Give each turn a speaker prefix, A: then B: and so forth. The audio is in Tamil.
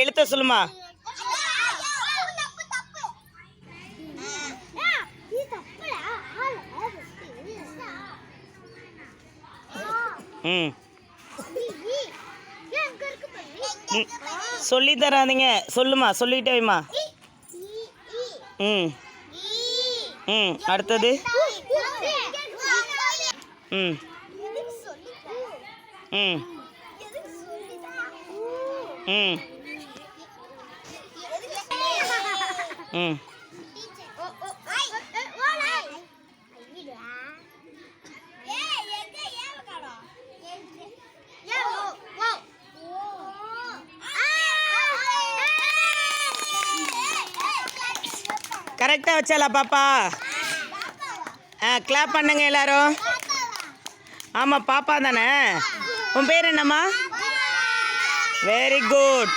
A: எழுத்த சொல்லுமா? ம். சொல்லி தராதீங்க. சொல்லுமா சொல்லிட்டே வைம்மா ம். ம் அடுத்தது. ம். ம். ம். ம். கரெக்டாக வச்சாலா பாப்பா? ஆ கிளாப் பண்ணுங்க எல்லாரும். ஆமாம் பாப்பா தானே? உன் பேர் என்னம்மா? Very good